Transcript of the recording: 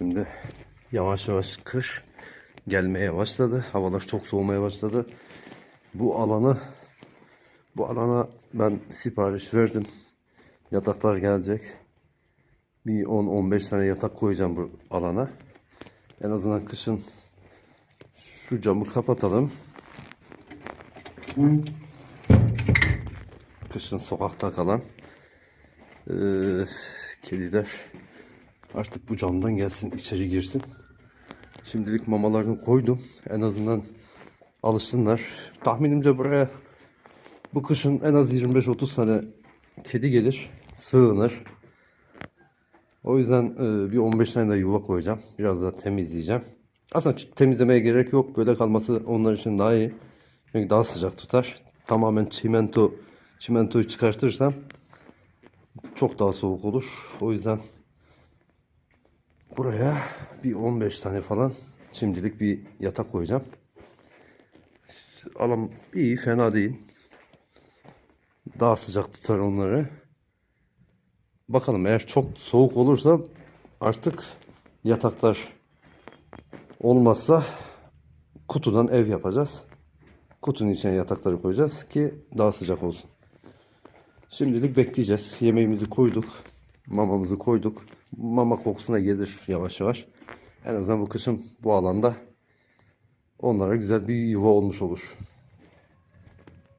Şimdi yavaş yavaş kış gelmeye başladı. Havalar çok soğumaya başladı. Bu alanı bu alana ben sipariş verdim. Yataklar gelecek. Bir 10-15 tane yatak koyacağım bu alana. En azından kışın şu camı kapatalım. Kışın sokakta kalan eee, kediler artık bu camdan gelsin içeri girsin. Şimdilik mamalarını koydum. En azından alışsınlar. Tahminimce buraya bu kışın en az 25-30 tane kedi gelir. Sığınır. O yüzden e, bir 15 tane de yuva koyacağım. Biraz daha temizleyeceğim. Aslında temizlemeye gerek yok. Böyle kalması onlar için daha iyi. Çünkü daha sıcak tutar. Tamamen çimento çimentoyu çıkartırsam çok daha soğuk olur. O yüzden buraya bir 15 tane falan şimdilik bir yatak koyacağım. Alan iyi, fena değil. Daha sıcak tutar onları. Bakalım eğer çok soğuk olursa artık yataklar olmazsa kutudan ev yapacağız. Kutunun içine yatakları koyacağız ki daha sıcak olsun. Şimdilik bekleyeceğiz. Yemeğimizi koyduk. Mamamızı koyduk. Mama kokusuna gelir yavaş yavaş. En azından bu kışın bu alanda onlara güzel bir yuva olmuş olur.